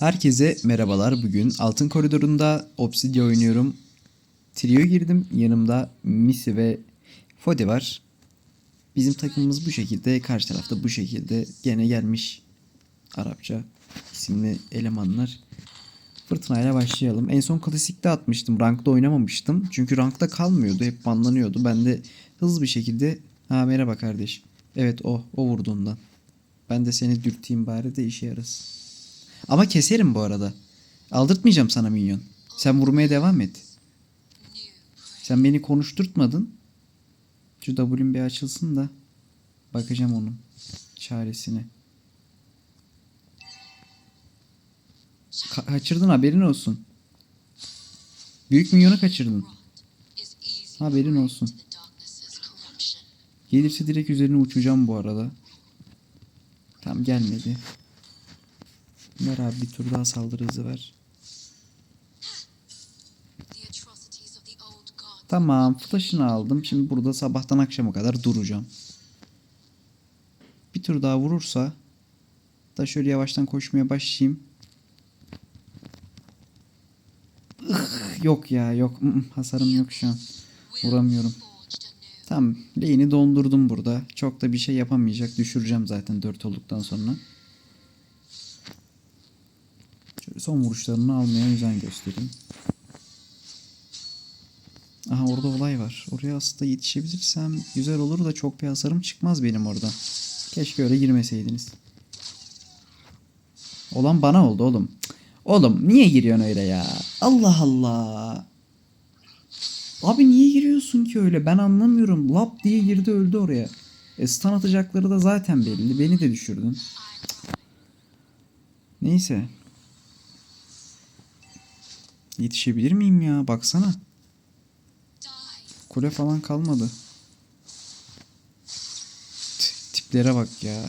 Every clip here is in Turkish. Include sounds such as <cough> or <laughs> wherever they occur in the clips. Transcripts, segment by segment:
Herkese merhabalar. Bugün Altın Koridor'unda Obsidia oynuyorum. Trio girdim. Yanımda Missy ve Fode var. Bizim takımımız bu şekilde. Karşı tarafta bu şekilde. Gene gelmiş Arapça isimli elemanlar. Fırtınayla başlayalım. En son klasikte atmıştım. Rankta oynamamıştım. Çünkü rankta kalmıyordu. Hep banlanıyordu. Ben de hızlı bir şekilde... Ha merhaba kardeş. Evet o. O vurduğundan. Ben de seni dürteyim bari de işe yarasın. Ama keserim bu arada. Aldırtmayacağım sana minyon. Sen vurmaya devam et. Sen beni konuşturtmadın. Şu W'm bir açılsın da bakacağım onun çaresine. Ka- kaçırdın haberin olsun. Büyük minyonu kaçırdın. Haberin olsun. Gelirse direkt üzerine uçacağım bu arada. Tam gelmedi. Ver abi bir tur daha saldırı hızı ver. Tamam flash'ını aldım. Şimdi burada sabahtan akşama kadar duracağım. Bir tur daha vurursa da şöyle yavaştan koşmaya başlayayım. Yok ya yok. Mm, Hasarım yok şu an. Vuramıyorum. Tamam. Lane'i dondurdum burada. Çok da bir şey yapamayacak. Düşüreceğim zaten 4 olduktan sonra. Son vuruşlarını almaya özen göstereyim. Aha orada olay var. Oraya aslında yetişebilirsem güzel olur da çok bir hasarım çıkmaz benim orada. Keşke öyle girmeseydiniz. Olan bana oldu oğlum. Oğlum niye giriyorsun öyle ya? Allah Allah. Abi niye giriyorsun ki öyle? Ben anlamıyorum. Lap diye girdi öldü oraya. E stun atacakları da zaten belli. Beni de düşürdün. Neyse. Yetişebilir miyim ya? Baksana. Kule falan kalmadı. T- Tiplere bak ya.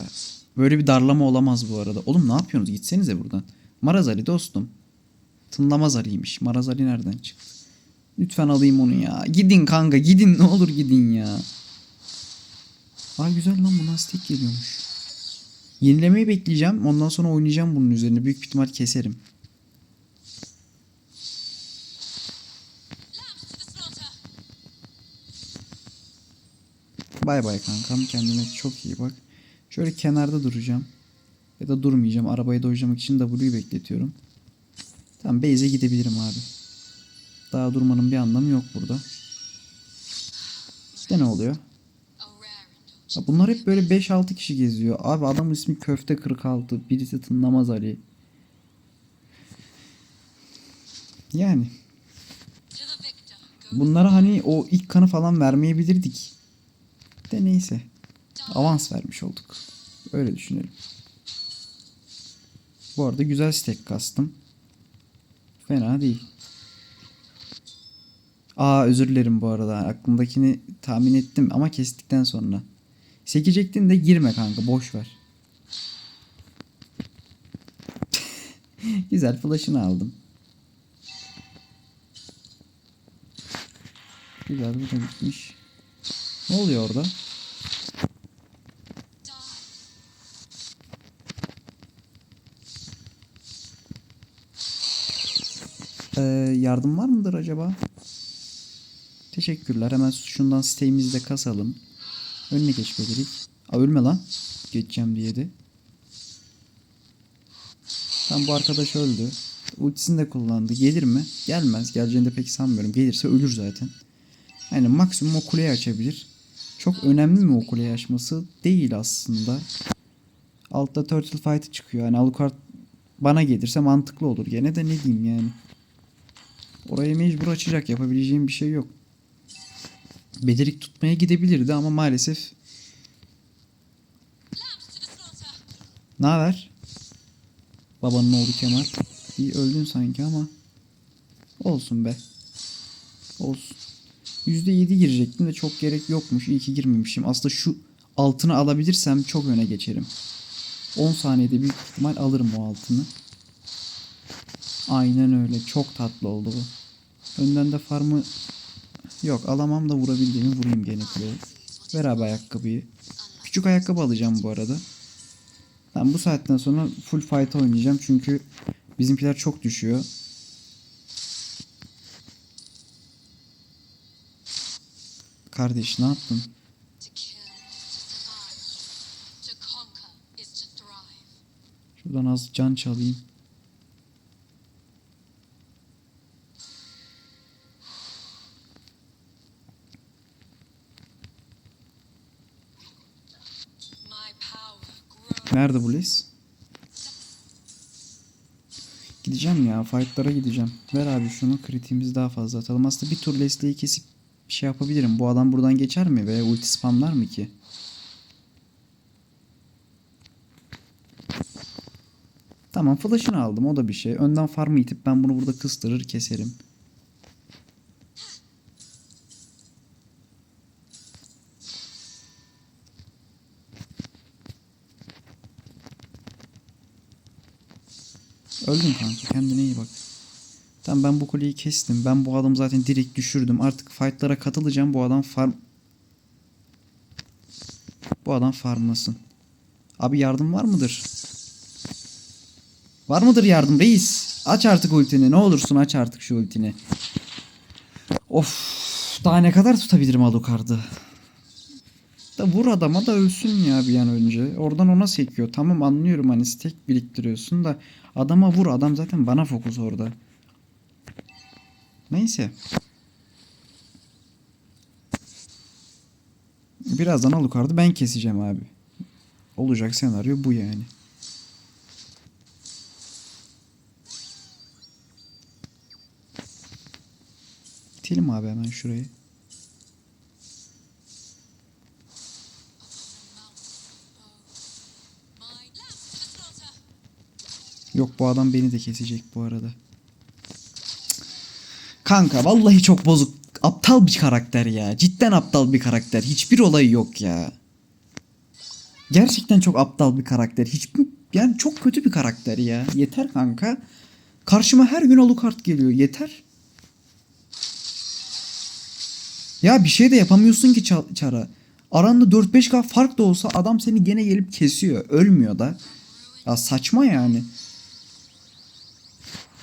Böyle bir darlama olamaz bu arada. Oğlum ne yapıyorsunuz? Gitsenize buradan. Marazali dostum. Tınlamaz Ali'ymiş. Marazali nereden çıktı? Lütfen alayım onu ya. Gidin kanka gidin ne olur gidin ya. Aa güzel lan bu lastik geliyormuş. Yenilemeyi bekleyeceğim. Ondan sonra oynayacağım bunun üzerine. Büyük ihtimal keserim. Bay bay kankam. Kendine çok iyi bak. Şöyle kenarda duracağım. Ya da durmayacağım. Arabayı dojlamak için W'yu bekletiyorum. Tamam base'e gidebilirim abi. Daha durmanın bir anlamı yok burada. İşte ne oluyor? Ya bunlar hep böyle 5-6 kişi geziyor. Abi adamın ismi Köfte 46. Birisi Tınlamaz Ali. Yani. Bunlara hani o ilk kanı falan vermeyebilirdik. De neyse. Avans vermiş olduk. Öyle düşünelim. Bu arada güzel stack kastım. Fena değil. Aa özür dilerim bu arada. Aklımdakini tahmin ettim ama kestikten sonra. Sekecektin de girme kanka boş ver. <laughs> Güzel flash'ını aldım. Güzel bu da bitmiş. Ne oluyor orada? Ee, yardım var mıdır acaba? Teşekkürler. Hemen şundan siteğimizi de kasalım. Önüne geç Belirik. Aa ölme lan. Geçeceğim diye de. Tam bu arkadaş öldü. Ultisini de kullandı. Gelir mi? Gelmez. Geleceğini de pek sanmıyorum. Gelirse ölür zaten. Yani maksimum o kuleyi açabilir. Çok önemli mi o kuleyi açması? Değil aslında. Altta Turtle Fight'ı çıkıyor. Yani Alucard bana gelirse mantıklı olur. Gene de ne diyeyim yani. Orayı mecbur açacak. Yapabileceğim bir şey yok. Belirik tutmaya gidebilirdi ama maalesef Ne haber? Babanın oğlu Kemal. İyi öldün sanki ama olsun be. Olsun. %7 girecektim de çok gerek yokmuş. İyi ki girmemişim. Aslında şu altını alabilirsem çok öne geçerim. 10 saniyede büyük ihtimal alırım o altını. Aynen öyle. Çok tatlı oldu bu. Önden de farmı yok alamam da vurabildiğimi vurayım gene kuleye. Ver abi ayakkabıyı. Küçük ayakkabı alacağım bu arada. Ben bu saatten sonra full fight oynayacağım çünkü Bizimkiler çok düşüyor. Kardeş ne yaptın? Şuradan az can çalayım. Nerede bu Les? Gideceğim ya. Fight'lara gideceğim. Ver abi şunu. Kritiğimizi daha fazla atalım. Aslında bir tur Leslie'yi kesip bir şey yapabilirim. Bu adam buradan geçer mi? Veya ulti spamlar mı ki? Tamam flash'ını aldım. O da bir şey. Önden farmı itip ben bunu burada kıstırır keserim. Öldün kanka kendine iyi bak. Tamam ben bu kuleyi kestim. Ben bu adamı zaten direkt düşürdüm. Artık fightlara katılacağım. Bu adam farm... Bu adam farmlasın. Abi yardım var mıdır? Var mıdır yardım reis? Aç artık ultini. Ne olursun aç artık şu ultini. Of. Daha ne kadar tutabilirim Alucard'ı? Da vur adama da ölsün ya bir an önce. Oradan ona sekiyor. Tamam anlıyorum hani stack biriktiriyorsun da adama vur. Adam zaten bana fokus orada. Neyse. Birazdan Alucard'ı ben keseceğim abi. Olacak senaryo bu yani. İtelim abi hemen şurayı. Yok bu adam beni de kesecek bu arada. Kanka vallahi çok bozuk. Aptal bir karakter ya. Cidden aptal bir karakter. Hiçbir olayı yok ya. Gerçekten çok aptal bir karakter. Hiçbir yani çok kötü bir karakter ya. Yeter kanka. Karşıma her gün Alucard geliyor. Yeter. Ya bir şey de yapamıyorsun ki ça- çara. Aranda 4-5k fark da olsa adam seni gene gelip kesiyor. Ölmüyor da. Ya saçma yani.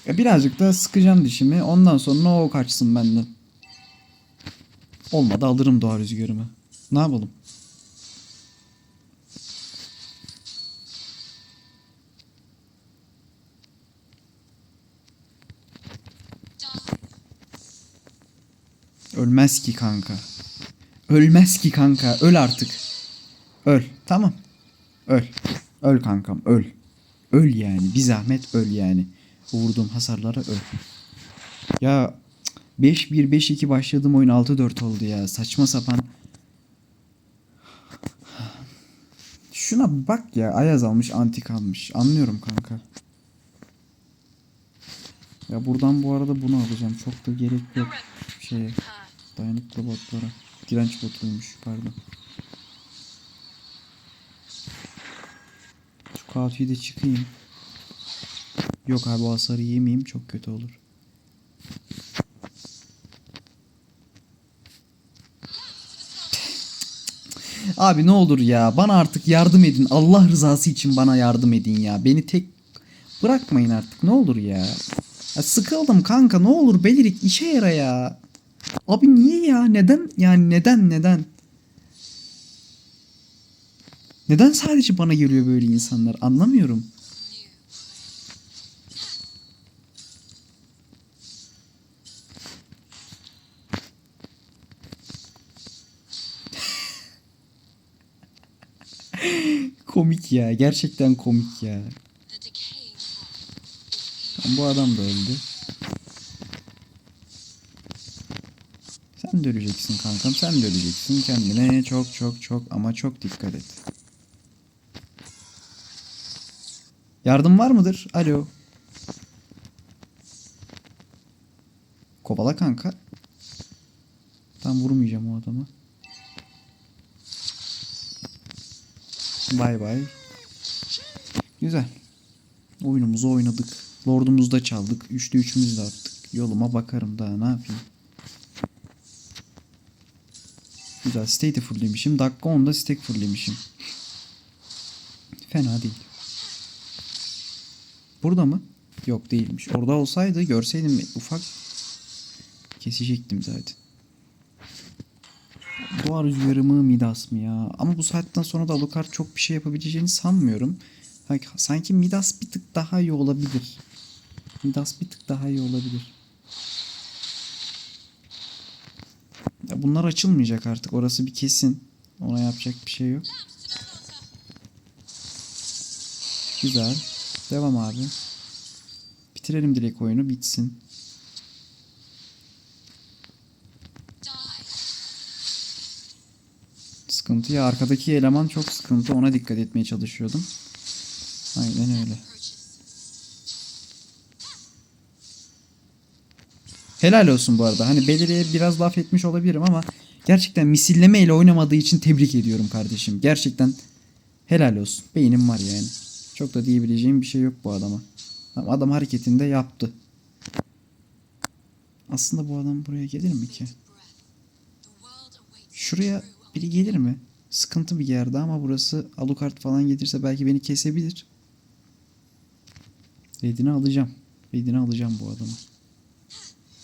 Ya birazcık da sıkacağım dişimi. Ondan sonra o kaçsın benden. Olmadı alırım doğa rüzgarımı. Ne yapalım? Ölmez ki kanka. Ölmez ki kanka. Öl artık. Öl. Tamam. Öl. Öl kankam. Öl. Öl yani. Bir zahmet öl yani. Vurduğum hasarlara öl. Ya 5-1 5-2 başladığım oyun 6-4 oldu ya. Saçma sapan. Şuna bak ya. Ayaz almış, antik almış. Anlıyorum kanka. Ya buradan bu arada bunu alacağım. Çok da gerek yok şeye. Dayanıklı botlara. Direnç botuymuş pardon. Şu kağıtıyı da çıkayım. Yok abi o hasarı yemeyeyim çok kötü olur. Abi ne olur ya bana artık yardım edin. Allah rızası için bana yardım edin ya. Beni tek bırakmayın artık ne olur ya. ya sıkıldım kanka ne olur belirik işe yara ya. Abi niye ya? Neden? Yani neden neden? Neden sadece bana geliyor böyle insanlar? Anlamıyorum. Komik ya. Gerçekten komik ya. Bu adam da öldü. Sen de öleceksin kankam. Sen de öleceksin. Kendine çok çok çok ama çok dikkat et. Yardım var mıdır? Alo. Kovala kanka. Tam vurmayacağım o adamı. Bay bay. Güzel. Oyunumuzu oynadık. Lord'umuzu da çaldık. Üçlü üçümüzü de attık. Yoluma bakarım daha ne yapayım. Güzel. State'i fulllemişim. Dakika 10'da stack fulllemişim. Fena değil. Burada mı? Yok değilmiş. Orada olsaydı görseydim ufak kesecektim zaten. Doğa rüzgarı Midas mı ya? Ama bu saatten sonra da Alucard çok bir şey yapabileceğini sanmıyorum. Sanki, sanki Midas bir tık daha iyi olabilir. Midas bir tık daha iyi olabilir. Ya bunlar açılmayacak artık. Orası bir kesin. Ona yapacak bir şey yok. Güzel. Devam abi. Bitirelim direkt oyunu. Bitsin. Sıkıntı ya arkadaki eleman çok sıkıntı. Ona dikkat etmeye çalışıyordum. Aynen öyle. Helal olsun bu arada. Hani Belir'e biraz laf etmiş olabilirim ama gerçekten misilleme ile oynamadığı için tebrik ediyorum kardeşim. Gerçekten helal olsun. Beynim var yani. Çok da diyebileceğim bir şey yok bu adama. Ama adam hareketinde yaptı. Aslında bu adam buraya gelir mi ki? Şuraya biri gelir mi? Sıkıntı bir yerde ama burası Alucard falan gelirse belki beni kesebilir. Redini alacağım. Redini alacağım bu adamı.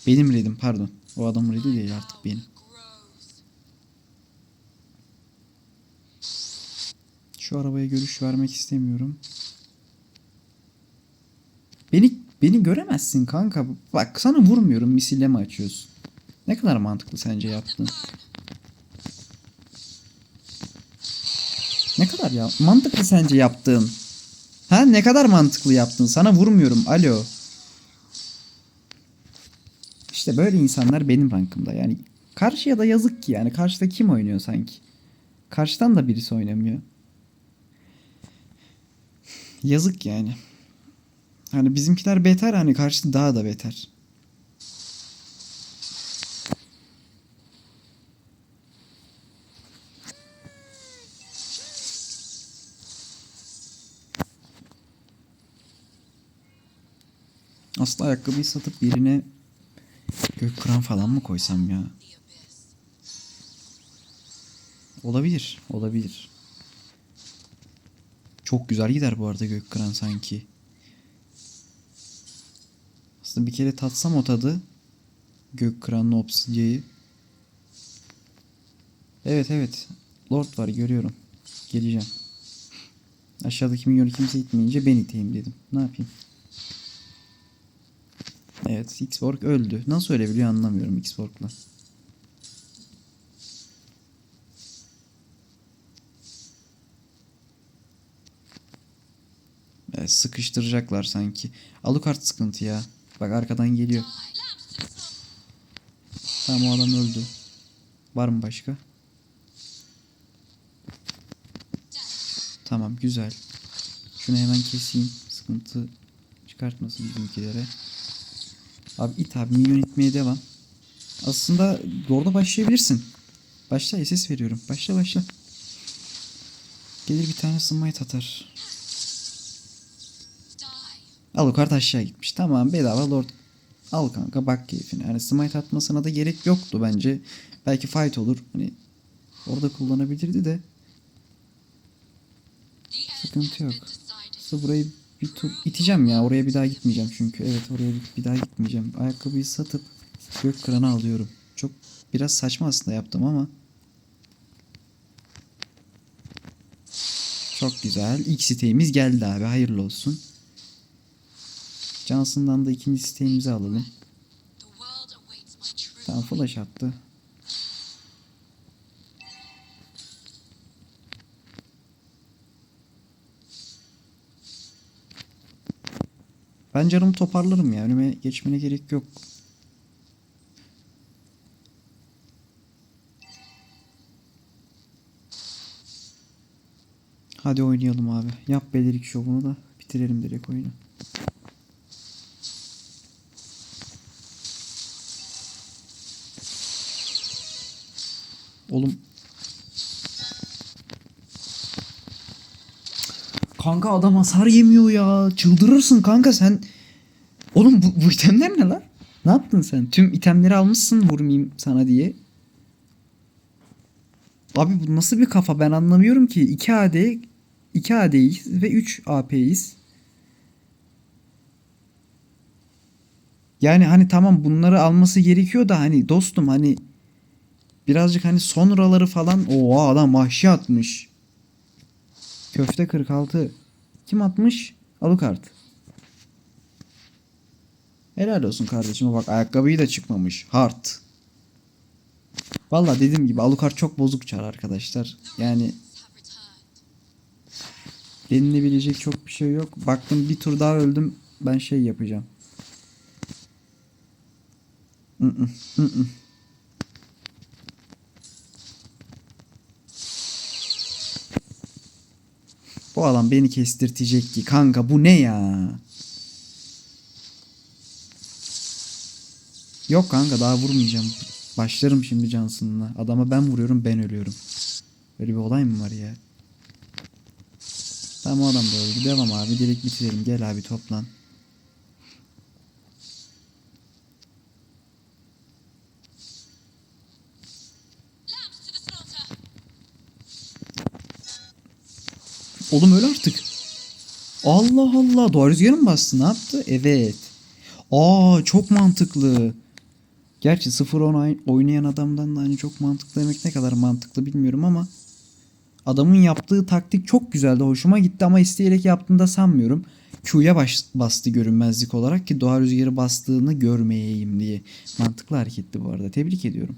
Benim redim pardon. O adamın redi değil artık benim. Şu arabaya görüş vermek istemiyorum. Beni beni göremezsin kanka. Bak sana vurmuyorum misilleme açıyorsun. Ne kadar mantıklı sence yaptığın? Ne kadar ya mantıklı sence yaptığın? Ha ne kadar mantıklı yaptın? Sana vurmuyorum. Alo. İşte böyle insanlar benim rankımda. Yani karşıya da yazık ki yani. Karşıda kim oynuyor sanki? Karşıdan da birisi oynamıyor. Yazık yani. Hani bizimkiler beter hani karşısı daha da beter. Aslında ayakkabıyı satıp birine gök kıran falan mı koysam ya? Olabilir, olabilir. Çok güzel gider bu arada gök kıran sanki. Aslında bir kere tatsam o tadı. Gök kıranın obsidiyeyi. Evet evet. Lord var görüyorum. Geleceğim. Aşağıdaki milyonu kimse itmeyince ben iteyim dedim. Ne yapayım? Evet Xborg öldü. Nasıl ölebiliyor anlamıyorum Xborg'la. Evet, sıkıştıracaklar sanki. Alucard sıkıntı ya. Bak arkadan geliyor. Tamam o adam öldü. Var mı başka? Tamam güzel. Şunu hemen keseyim. Sıkıntı çıkartmasın bizimkilere. Abi it abi milyon itmeye devam. Aslında orada başlayabilirsin. Başla SS veriyorum. Başla başla. Gelir bir tane smite atar. Alucard aşağı gitmiş. Tamam bedava Lord. Al kanka bak keyfine. Yani smite atmasına da gerek yoktu bence. Belki fight olur. Hani orada kullanabilirdi de. Sıkıntı yok. burayı bir tur iteceğim ya. Oraya bir daha gitmeyeceğim çünkü. Evet oraya bir, daha gitmeyeceğim. Ayakkabıyı satıp gök kıranı alıyorum. Çok biraz saçma aslında yaptım ama. Çok güzel. İlk siteğimiz geldi abi. Hayırlı olsun. Johnson'dan da ikinci siteğimizi alalım. Tamam flash attı. Ben canımı toparlarım ya. Önüme geçmene gerek yok. Hadi oynayalım abi. Yap belirik şovunu da bitirelim direkt oyunu. Oğlum. Kanka adam hasar yemiyor ya. Çıldırırsın kanka sen. Oğlum bu, bu itemler ne lan? Ne yaptın sen? Tüm itemleri almışsın vurmayayım sana diye. Abi bu nasıl bir kafa ben anlamıyorum ki. 2 AD 2 AD'yiz ve 3 AP'yiz. Yani hani tamam bunları alması gerekiyor da hani dostum hani birazcık hani sonraları falan o adam vahşi atmış. Köfte 46. Kim atmış? Alucard. Helal olsun kardeşime bak ayakkabıyı da çıkmamış. Hard. Valla dediğim gibi Alucard çok bozuk çar arkadaşlar. Yani denilebilecek çok bir şey yok. Baktım bir tur daha öldüm. Ben şey yapacağım. Mm-mm, mm-mm. Bu adam beni kestirtecek ki kanka bu ne ya? Yok kanka daha vurmayacağım. Başlarım şimdi Johnson'la. Adama ben vuruyorum ben ölüyorum. Böyle bir olay mı var ya? Tamam adam da öldü. Devam abi direkt bitirelim. Gel abi toplan. Oğlum öl artık. Allah Allah. Doğa rüzgarı mı bastı? Ne yaptı? Evet. Aa çok mantıklı. Gerçi 0-10 oynayan adamdan da hani çok mantıklı demek ne kadar mantıklı bilmiyorum ama adamın yaptığı taktik çok güzeldi. Hoşuma gitti ama isteyerek yaptığını da sanmıyorum. Q'ya baş, bastı görünmezlik olarak ki doğa rüzgarı bastığını görmeyeyim diye. Mantıklı hareketti bu arada. Tebrik ediyorum.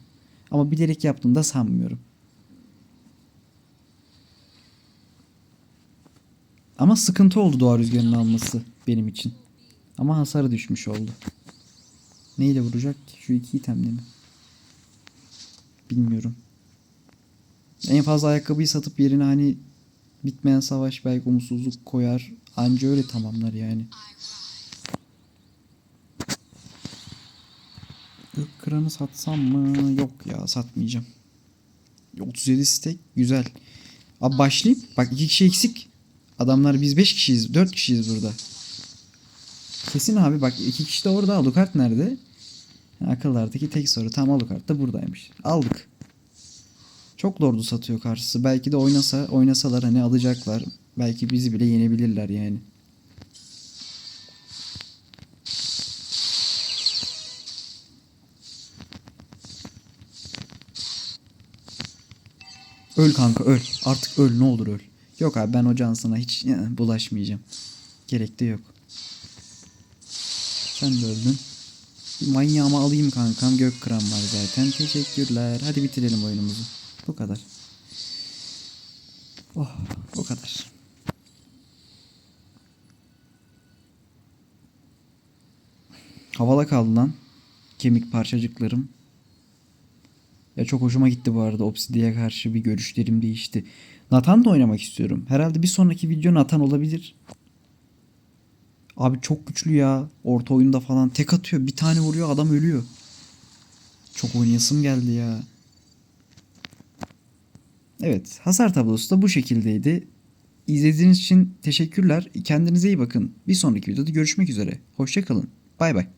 Ama bilerek yaptığını da sanmıyorum. Ama sıkıntı oldu doğa rüzgarının alması benim için. Ama hasarı düşmüş oldu. Neyle vuracak ki? Şu iki itemle mi? Bilmiyorum. En fazla ayakkabıyı satıp yerine hani bitmeyen savaş belki umutsuzluk koyar. Anca öyle tamamlar yani. Gök kıranı satsam mı? Yok ya satmayacağım. 37 stek güzel. Abi başlayayım. Bak iki kişi eksik. Adamlar biz 5 kişiyiz. 4 kişiyiz burada. Kesin abi bak iki kişi de orada. Alucard nerede? Akıllardaki tek soru. Tam Alucard da buradaymış. Aldık. Çok lordu satıyor karşısı. Belki de oynasa oynasalar hani alacaklar. Belki bizi bile yenebilirler yani. Öl kanka öl. Artık öl ne olur öl. Yok abi ben o Johnson'a hiç bulaşmayacağım. Gerek de yok. Sen de öldün. Bir manyağımı alayım kankam. Gök kıran var zaten. Teşekkürler. Hadi bitirelim oyunumuzu. Bu kadar. Oh bu kadar. Havala kaldı lan. Kemik parçacıklarım. Ya çok hoşuma gitti bu arada. Obsidian'e karşı bir görüşlerim değişti. Nathan da oynamak istiyorum. Herhalde bir sonraki video Nathan olabilir. Abi çok güçlü ya. Orta oyunda falan tek atıyor. Bir tane vuruyor adam ölüyor. Çok oynayasım geldi ya. Evet hasar tablosu da bu şekildeydi. İzlediğiniz için teşekkürler. Kendinize iyi bakın. Bir sonraki videoda görüşmek üzere. Hoşçakalın. Bay bay.